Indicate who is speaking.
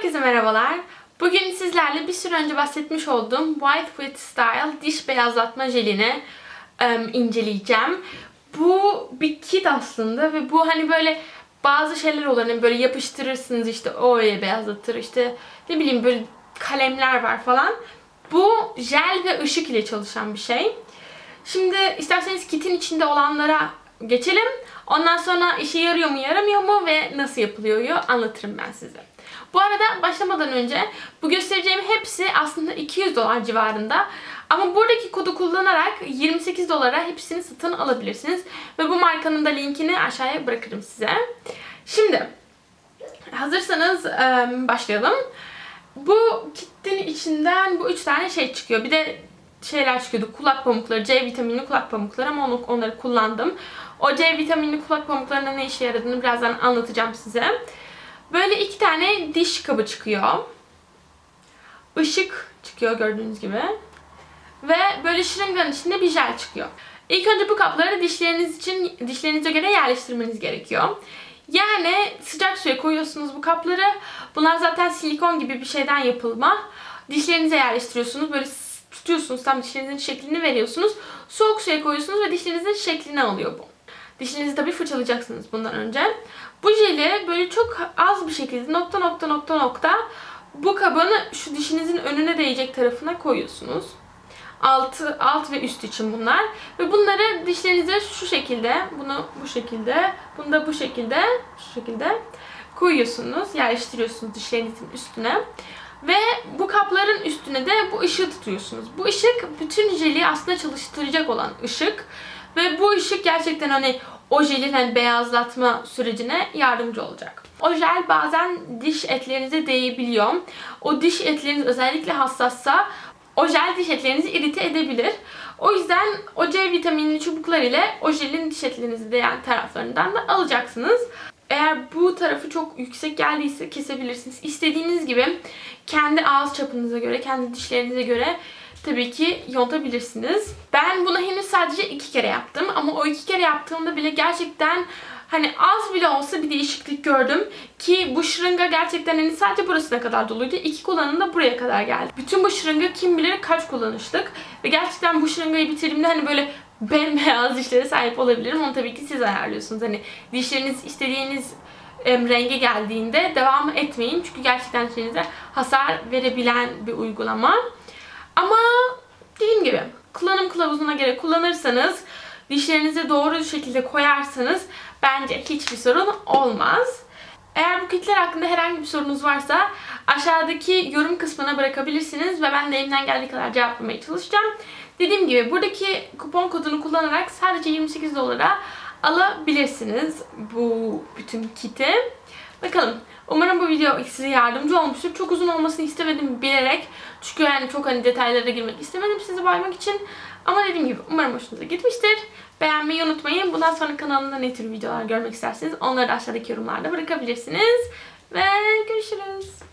Speaker 1: Herkese merhabalar. Bugün sizlerle bir süre önce bahsetmiş olduğum White with Style diş beyazlatma jelini em, inceleyeceğim. Bu bir kit aslında ve bu hani böyle bazı şeyler olur hani böyle yapıştırırsınız işte öyle beyazlatır işte ne bileyim böyle kalemler var falan. Bu jel ve ışık ile çalışan bir şey. Şimdi isterseniz kitin içinde olanlara geçelim. Ondan sonra işe yarıyor mu yaramıyor mu ve nasıl yapılıyor anlatırım ben size. Bu arada başlamadan önce bu göstereceğim hepsi aslında 200 dolar civarında. Ama buradaki kodu kullanarak 28 dolara hepsini satın alabilirsiniz. Ve bu markanın da linkini aşağıya bırakırım size. Şimdi hazırsanız başlayalım. Bu kitin içinden bu üç tane şey çıkıyor. Bir de şeyler çıkıyordu. Kulak pamukları, C vitaminli kulak pamukları ama onları kullandım. O C vitaminli kulak pamuklarının ne işe yaradığını birazdan anlatacağım size. Böyle iki tane diş kabı çıkıyor. Işık çıkıyor gördüğünüz gibi. Ve böyle şırınganın içinde bir jel çıkıyor. İlk önce bu kapları dişleriniz için dişlerinize göre yerleştirmeniz gerekiyor. Yani sıcak suya koyuyorsunuz bu kapları. Bunlar zaten silikon gibi bir şeyden yapılma. Dişlerinize yerleştiriyorsunuz. Böyle tutuyorsunuz tam dişlerinizin şeklini veriyorsunuz. Soğuk suya koyuyorsunuz ve dişlerinizin şeklini alıyor bu. Dişlerinizi tabii fırçalayacaksınız bundan önce. Bu jeli böyle çok az bir şekilde nokta nokta nokta nokta bu kabın şu dişinizin önüne değecek tarafına koyuyorsunuz. Altı, alt ve üst için bunlar. Ve bunları dişlerinize şu şekilde, bunu bu şekilde, bunu da bu şekilde, şu şekilde koyuyorsunuz, yerleştiriyorsunuz dişlerinizin üstüne. Ve bu kapların üstüne de bu ışığı tutuyorsunuz. Bu ışık bütün jeli aslında çalıştıracak olan ışık. Ve bu ışık gerçekten hani o jelin hani beyazlatma sürecine yardımcı olacak. O jel bazen diş etlerinize değebiliyor. O diş etleriniz özellikle hassassa o jel diş etlerinizi irite edebilir. O yüzden o C vitaminli çubuklar ile o jelin diş etlerinizi değen taraflarından da alacaksınız. Eğer bu tarafı çok yüksek geldiyse kesebilirsiniz. İstediğiniz gibi kendi ağız çapınıza göre, kendi dişlerinize göre tabii ki yontabilirsiniz. Ben bunu henüz sadece iki kere yaptım ama o iki kere yaptığımda bile gerçekten hani az bile olsa bir değişiklik gördüm. Ki bu şırınga gerçekten hani sadece burasına kadar doluydu. İki kullanım da buraya kadar geldi. Bütün bu şırınga kim bilir kaç kullanışlık. Ve gerçekten bu şırıngayı bitirdiğimde hani böyle bembeyaz dişlere sahip olabilirim. Onu tabii ki siz ayarlıyorsunuz. Hani dişleriniz istediğiniz renge geldiğinde devam etmeyin. Çünkü gerçekten dişlerinize hasar verebilen bir uygulama. Ama dediğim gibi kullanım kılavuzuna göre kullanırsanız dişlerinize doğru şekilde koyarsanız bence hiçbir sorun olmaz. Eğer bu kitler hakkında herhangi bir sorunuz varsa aşağıdaki yorum kısmına bırakabilirsiniz ve ben de elimden geldiği kadar cevaplamaya çalışacağım. Dediğim gibi buradaki kupon kodunu kullanarak sadece 28 dolara alabilirsiniz bu bütün kiti. Bakalım. Umarım bu video size yardımcı olmuştur. Çok uzun olmasını istemedim bilerek. Çünkü yani çok hani detaylara girmek istemedim sizi baymak için. Ama dediğim gibi umarım hoşunuza gitmiştir. Beğenmeyi unutmayın. Bundan sonra kanalımda ne tür videolar görmek isterseniz onları da aşağıdaki yorumlarda bırakabilirsiniz. Ve görüşürüz.